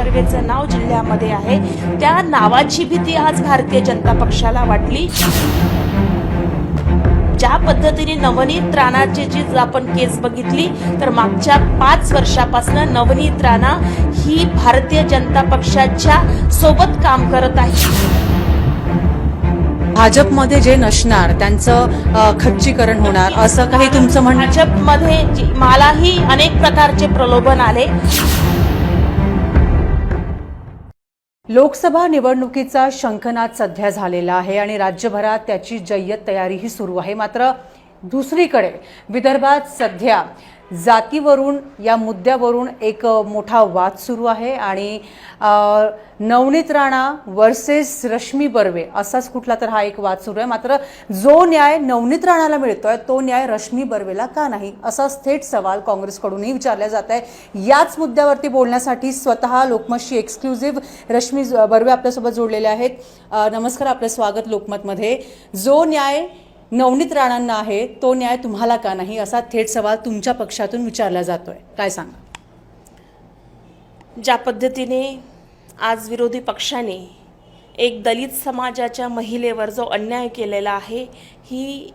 बर्वेचं नाव जिल्ह्यामध्ये आहे. त्या नावाची भीती आज भारतीय जनता पक्षाला वाटली. ज्या पद्धतीने नवनीत राणाची जी आपण केस बघितली तर मागच्या पाच वर्षापासून नवनीत राणा ही भारतीय जनता पक्षाच्या सोबत काम करत आहे. भाजपमध्ये जे नसणार त्यांचं खच्चीकरण होणार असं काही तुमचं म्हणणं? भाजपमध्ये मलाही अनेक प्रकारचे प्रलोभन आले. लोकसभा निवडणुकीचा शंखनाद सध्या झालेला आहे आणि राज्यभरात त्याची जय्यत तयारीही सुरू आहे. मात्र दुसरीकडे विदर्भात सध्या जातीवरून या मुद्द्यावरून एक मोठा वाद सुरू आहे आणि नवनीत राणा वर्सेस रश्मी बर्वे असाच कुठला तर हा एक वाद सुरू आहे. मात्र जो न्याय नवनीत राणाला मिळतोय तो न्याय रश्मी बर्वेला का नाही? असा थेट सवाल काँग्रेसकडूनही विचारला जात आहे याच मुद्द्यावरती बोलण्यासाठी स्वतः लोकमतशी एक्सक्लुझिव्ह रश्मी बर्वे आपल्यासोबत जोडलेले आहेत. नमस्कार आपलं स्वागत लोकमतमध्ये. जो न्याय नवनीत राणांना आहे तो न्याय तुम्हाला का नाही? असा थेट सवाल तुमच्या पक्षातून विचारला जातोय. काय सांगा? ज्या पद्धतीने आज विरोधी पक्षाने एक दलित समाजाच्या महिलेवर जो अन्याय केलेला आहे ही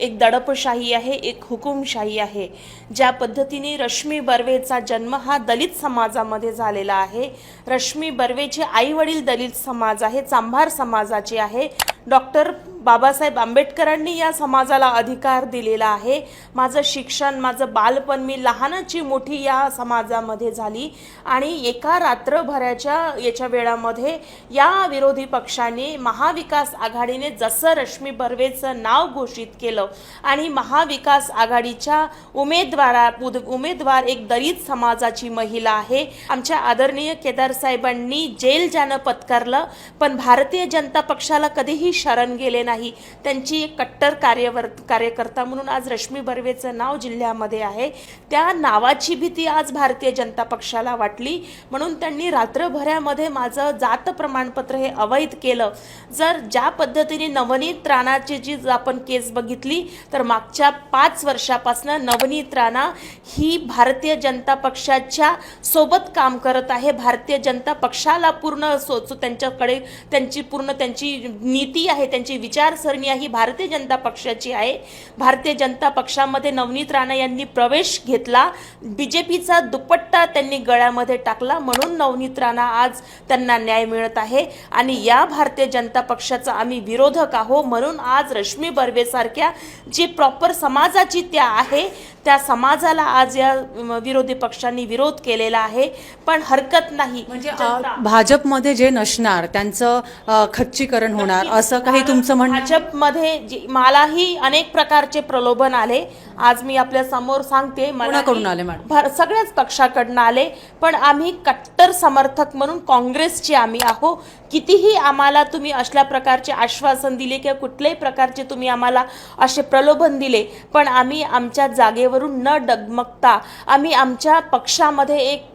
एक दडपशाही आहे एक हुकुमशाही आहे. ज्या पद्धतीने रश्मी बर्वेचा जन्म हा दलित समाजामध्ये झालेला आहे. रश्मी बर्वेचे आईवडील दलित समाज आहे चांभार समाजाचे आहे. डॉक्टर बाबासाहेब आंबेडकरांनी या समाजाला अधिकार दिलेला आहे. माझं शिक्षण माझं बालपण मी लहानाची मोठी या समाजामध्ये झाली आणि एका रात्रभराच्या याच्या वेळामध्ये या विरोधी पक्षाने महाविकास आघाडीने जसं रश्मी बर्वेचं नाव घोषित केलं आणि महाविकास आघाडीच्या उमेदवारा उमेदवार एक दलित समाजाची महिला आहे. आमच्या आदरणीय केदार साहेबांनी जेल जाणं पत्कारलं पण भारतीय जनता पक्षाला कधीही शरण गेले नाही. त्यांची एक कट्टर कार्यवर कार्यकर्ता म्हणून आज रश्मी बर्वेचं नाव जिल्ह्यामध्ये आहे. त्या नावाची भीती आज भारतीय जनता पक्षाला वाटली. म्हणून त्यांनी रात्रभऱ्यामध्ये माझं जात प्रमाणपत्र हे अवैध केलं. जर ज्या पद्धतीने नवनीत राणाची जी आपण केस बघितली तर मागच्या पाच वर्षापासून नवनीत राणा ही भारतीय जनता पक्षाच्या सोबत काम करत आहे. भारतीय जनता पक्षाला पूर्ण सो त्यांच्याकडे त्यांची पूर्ण त्यांची नीती आहे त्यांची विचार विचारसरणी ही भारतीय जनता पक्षाची आहे. भारतीय जनता पक्षामध्ये नवनीत राणा यांनी प्रवेश घेतला. बी जे पीचा दुपट्टा त्यांनी गळ्यामध्ये टाकला म्हणून नवनीत राणा आज त्यांना न्याय मिळत आहे. आणि या भारतीय जनता पक्षाचा आम्ही विरोधक आहो म्हणून आज रश्मी बर्वेसारख्या जी प्रॉपर समाजाची त्या आहे त्या समाजाला आज या विरोधी पक्षांनी विरोध केलेला आहे पण हरकत नाही. म्हणजे भाजपमध्ये जे नसणार त्यांचं खच्चीकरण होणार असं काही तुमचं म्हणणं भाजपमध्ये जी- मलाही अनेक प्रकारचे प्रलोभन आले. आज मी आपल्यासमोर सांगते कोणाकडून आले मॅडम? भर सगळ्याच पक्षाकडनं आले पण आम्ही कट्टर समर्थक म्हणून काँग्रेसचे आम्ही आहो कितीही आम्हाला तुम्ही असल्या प्रकारचे आश्वासन दिले किंवा कुठल्याही प्रकारचे तुम्ही आम्हाला असे प्रलोभन दिले पण आम्ही आमच्या जागेवरून न डगमगता आम्ही आमच्या पक्षामध्ये एक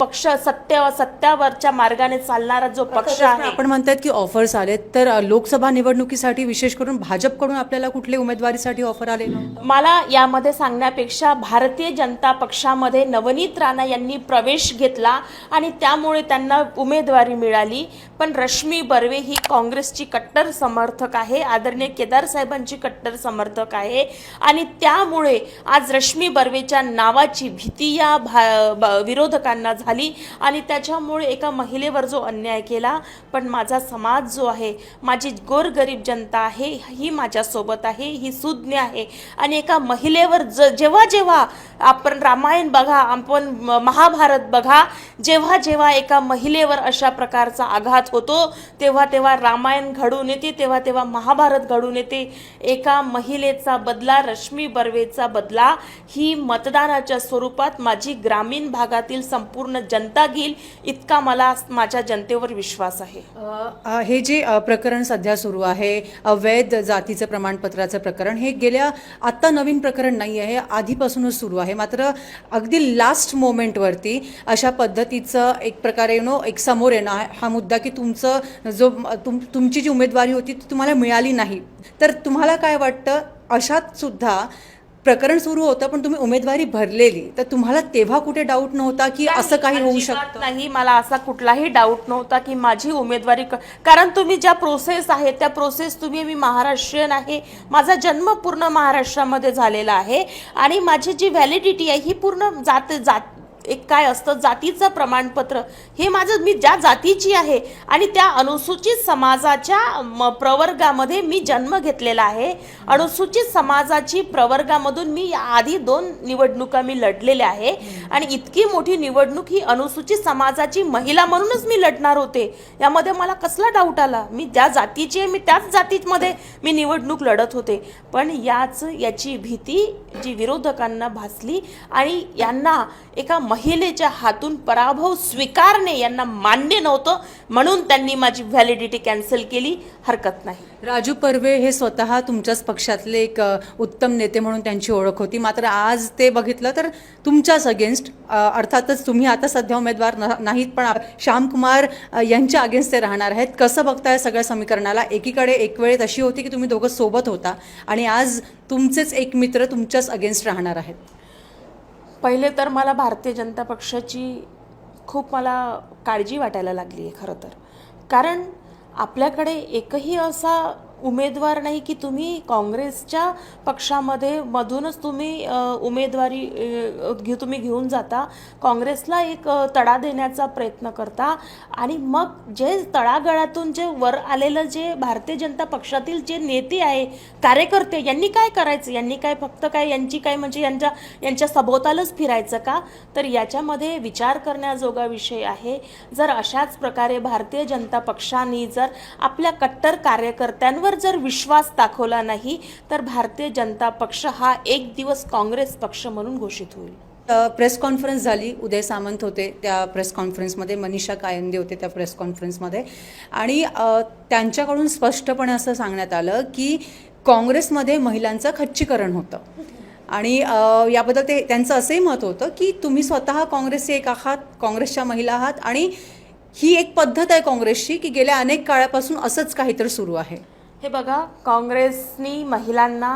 पक्ष सत्य सत्यावरच्या मार्गाने चालणारा जो पक्ष आहे. आपण म्हणतात की ऑफर्स आलेत तर लोकसभा निवडणुकीसाठी विशेष करून भाजपकडून आपल्याला कुठले उमेदवारीसाठी ऑफर आले मला यामध्ये सांगण्यापेक्षा भारतीय जनता पक्षामध्ये नवनीत राणा यांनी प्रवेश घेतला आणि त्यामुळे त्यांना उमेदवारी मिळाली. पण रश्मी बर्वे ही काँग्रेसची कट्टर समर्थक आहे आदरणीय केदार साहेबांची कट्टर समर्थक आहे. आणि त्यामुळे आज रश्मी बर्वेच्या नावाची भीती या भा ब- विरोधकांना झाली आणि त्याच्यामुळे एका महिलेवर जो अन्याय केला. पण माझा समाज जो आहे माझी गोरगरीब जनता आहे ही माझ्यासोबत आहे ही सुज्ञ आहे. आणि एका महिलेवर ज जेव्हा जेव्हा आपण रामायण बघा आपण महाभारत बघा जेव्हा जेव्हा एका महिलेवर अशा प्रकारचा आघात होतो तेव्हा तेव्हा रामायण घडून येते तेव्हा तेव्हा महाभारत घडून येते. एका महिलेचा बदला रश्मी बर्वेचा बदला ही मतदानाच्या स्वरूपात माझी ग्रामीण भागातील संपूर्ण जनता घेईल इतका मला माझ्या जनतेवर विश्वास आहे. हे जे प्रकरण सध्या सुरू आहे अवैध जातीचं प्रमाणपत्राचं प्रकरण हे गेल्या आत्ता नवीन प्रकरण नाही आहे आधीपासूनच सुरू आहे. मात्र अगदी लास्ट मोमेंटवरती अशा पद्धतीचं एक प्रकारे यु नो एक समोर येणं हा मुद्दा की तुमचं जो तुम तुमची जी उमेदवारी होती ती तुम्हाला मिळाली नाही. तर तुम्हाला काय वाटतं? अशात सुद्धा प्रकरण सुरू होतं पण तुम्ही उमेदवारी भरलेली. तर तुम्हाला तेव्हा कुठे डाऊट नव्हता की असं काही होऊ शकतं? नाही मला असा कुठलाही डाऊट नव्हता की माझी उमेदवारी कारण तुम्ही ज्या प्रोसेस आहे त्या प्रोसेस तुम्ही मी महाराष्ट्रीयन आहे. माझा जन्म पूर्ण महाराष्ट्रामध्ये झालेला आहे. आणि माझी जी व्हॅलिडिटी आहे ही पूर्ण जात जात एक काय असतं? जातीचं प्रमाणपत्र. हे माझं मी ज्या जातीची आहे आणि त्या अनुसूचित समाजाच्या म- प्रवर्गामध्ये मी जन्म घेतलेला आहे. अनुसूचित समाजाची प्रवर्गामधून मी आधी दोन निवडणुका मी लढलेल्या आहे. आणि इतकी मोठी निवडणूक ही अनुसूचित समाजाची महिला म्हणूनच मी लढणार होते. यामध्ये मला कसला डाऊट आला? मी ज्या जातीची आहे मी त्याच जातीमध्ये मी निवडणूक लढत होते. पण याच याची भीती जी विरोधकांना भासली आणि यांना एका महिलेच्या हातून पराभव स्वीकारणे यांना मान्य नव्हतं म्हणून त्यांनी माझी व्हॅलिडिटी कॅन्सल केली. हरकत नाही. राजू पर्वे हे स्वतः तुमच्याच पक्षातले एक उत्तम नेते म्हणून त्यांची ओळख होती. मात्र आज ते बघितलं तर तुमच्याच अगेन्स्ट अर्थातच तुम्ही आता सध्या उमेदवार न- नाहीत पण श्यामकुमार यांच्या अगेन्स्ट ते राहणार आहेत. कसं बघताय सगळ्या समीकरणाला? एकीकडे एक वेळेत अशी होती की तुम्ही दोघं सोबत होता आणि आज तुमचेच एक मित्र तुमच्याच अगेन्स्ट राहणार आहेत. पहिले तर मला भारतीय जनता पक्षाची खूप मला काळजी वाटायला लागली आहे खरं तर. कारण आपल्याकडे एकही असा उमेदवार नाही की तुम्ही काँग्रेसच्या पक्षामध्ये मधूनच तुम्ही उमेदवारी घे तुम्ही घेऊन जाता. काँग्रेसला एक तडा देण्याचा प्रयत्न करता. आणि मग जे तळागळातून जे वर आलेलं जे भारतीय जनता पक्षातील जे नेते आहे कार्यकर्ते यांनी काय करायचं? यांनी काय फक्त काय यांची काय म्हणजे यांच्या यांच्या सभोवतालच फिरायचं का? तर याच्यामध्ये विचार करण्याजोगा विषय आहे. जर अशाच प्रकारे भारतीय जनता पक्षाने जर आपल्या कट्टर कार्यकर्त्यांवर जर विश्वास दाखवला नाही तर भारतीय जनता पक्ष हा एक दिवस काँग्रेस पक्ष म्हणून घोषित होईल. प्रेस कॉन्फरन्स झाली उदय सामंत होते त्या प्रेस कॉन्फरन्समध्ये मनीषा कायंदे होते त्या प्रेस कॉन्फरन्समध्ये. आणि त्यांच्याकडून स्पष्टपणे असं सांगण्यात आलं की काँग्रेसमध्ये महिलांचं खच्चीकरण होतं. आणि याबद्दल ते त्यांचं असंही मत होतं की तुम्ही स्वतः काँग्रेसचे एक आहात काँग्रेसच्या महिला आहात आणि ही एक पद्धत आहे काँग्रेसची की गेल्या अनेक काळापासून असंच काहीतरी सुरू आहे. हे बघा काँग्रेसनी महिलांना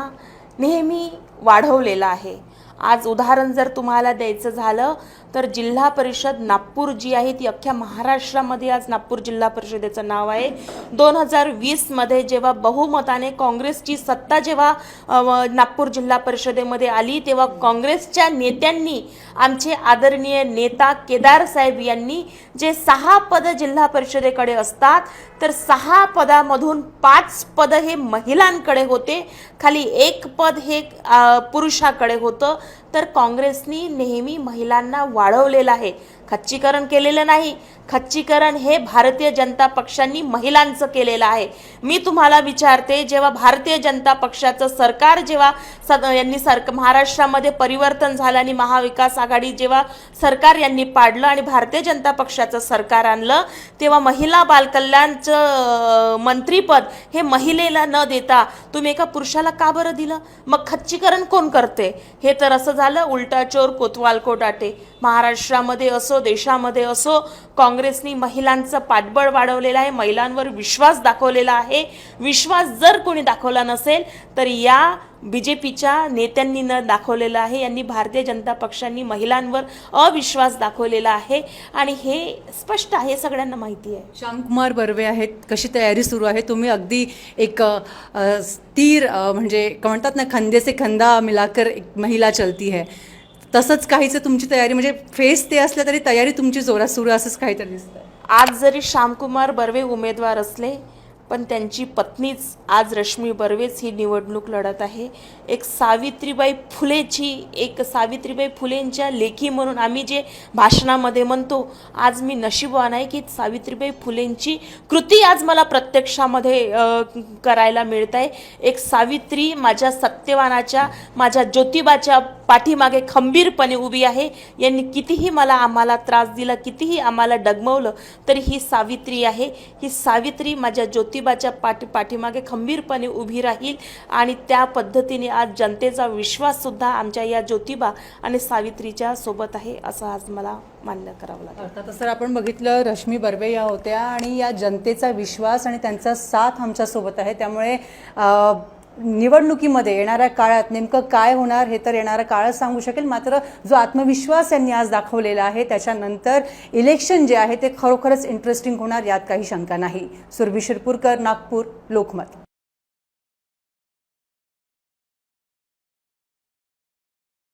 नेहमी वाढवलेलं आहे. आज उदाहरण जर तुम्हाला द्यायचं झालं तर जिल्हा परिषद नागपूर जी आहे ती अख्ख्या महाराष्ट्रामध्ये आज नागपूर जिल्हा परिषदेचं नाव आहे. दोन हजार वीसमध्ये जेव्हा बहुमताने काँग्रेसची सत्ता जेव्हा नागपूर जिल्हा परिषदेमध्ये आली तेव्हा काँग्रेसच्या नेत्यांनी आमचे आदरणीय नेता केदार साहेब यांनी जे सहा पद जिल्हा परिषदेकडे असतात तर सहा पदामधून पाच पद हे महिलांकडे होते. खाली एक पद हे पुरुषाकडे होतं. तर काँग्रेसनी नेहमी महिलांना वाढवलेलं आहे. खच्चीकरण केलेलं नाही. खच्चीकरण हे भारतीय जनता पक्षांनी महिलांचं केलेलं आहे. मी तुम्हाला विचारते जेव्हा भारतीय जनता पक्षाचं सरकार जेव्हा सद यांनी सरक महाराष्ट्रामध्ये परिवर्तन झालं आणि महाविकास आघाडी जेव्हा सरकार यांनी पाडलं आणि भारतीय जनता पक्षाचं सरकार आणलं तेव्हा महिला बालकल्याणचं मंत्रीपद हे महिलेला न देता तुम्ही एका पुरुषाला का बरं दिलं? मग खच्चीकरण कोण करते? हे तर असं झालं उलटा चोर कोतवाल कोटाटे. महाराष्ट्रामध्ये असो देशामध्ये असो काँग्रेसनी महिलांचं पाठबळ वाढवलेलं आहे महिलांवर विश्वास दाखवलेला आहे. विश्वास जर कोणी दाखवला नसेल तर या बी जे पीच्या नेत्यांनी न दाखवलेलं आहे यांनी भारतीय जनता पक्षांनी महिलांवर अविश्वास दाखवलेला आहे आणि हे स्पष्ट आहे सगळ्यांना माहिती आहे. श्यामकुमार बर्वे आहेत कशी तयारी सुरू आहे? तुम्ही अगदी एक स्थिर म्हणजे म्हणतात ना खंदे से खंदा मिलाकर एक महिला चलती है. तसंच काहीच तुमची तयारी म्हणजे फेस ते असलं तरी तयारी तुमची जोरात सुरू असंच काहीतरी दिसतंय. आज जरी श्यामकुमार बर्वे उमेदवार असले पण त्यांची पत्नीच आज रश्मी बर्वेच ही निवडणूक लढत आहे. एक सावित्रीबाई फुलेची एक सावित्रीबाई फुलेंच्या लेखी म्हणून आम्ही जे भाषणामध्ये म्हणतो आज मी नशीबवान आहे की सावित्रीबाई फुलेंची कृती आज मला प्रत्यक्षामध्ये करायला मिळत आहे एक सावित्री माझ्या सत्यवानाच्या माझ्या ज्योतिबाच्या पाठीमागे खंबीरपणे उभी आहे. यांनी कितीही मला आम्हाला त्रास दिला कितीही आम्हाला डगमवलं तरी ही सावित्री आहे. ही सावित्री माझ्या ज्योतिबाच्या पाठी पाठीमागे खंबीरपणे उभी राहील आणि त्या पद्धतीने आज जनतेचा विश्वाससुद्धा आमच्या या ज्योतिबा आणि सावित्रीच्या सोबत आहे असं आज मला मान्य करावं लागेल. अर्थातच सर आपण बघितलं रश्मी बर्वे या होत्या आणि या जनतेचा विश्वास आणि त्यांचा साथ आमच्यासोबत आहे. त्यामुळे निवडणुकीमध्ये येणाऱ्या काळात नेमकं काय होणार हे तर येणारा काळच सांगू शकेल. मात्र जो आत्मविश्वास यांनी आज दाखवलेला आहे त्याच्यानंतर इलेक्शन जे आहे ते खरोखरच इंटरेस्टिंग होणार यात काही शंका नाही. सुरभी शिरपूरकर नागपूर लोकमत.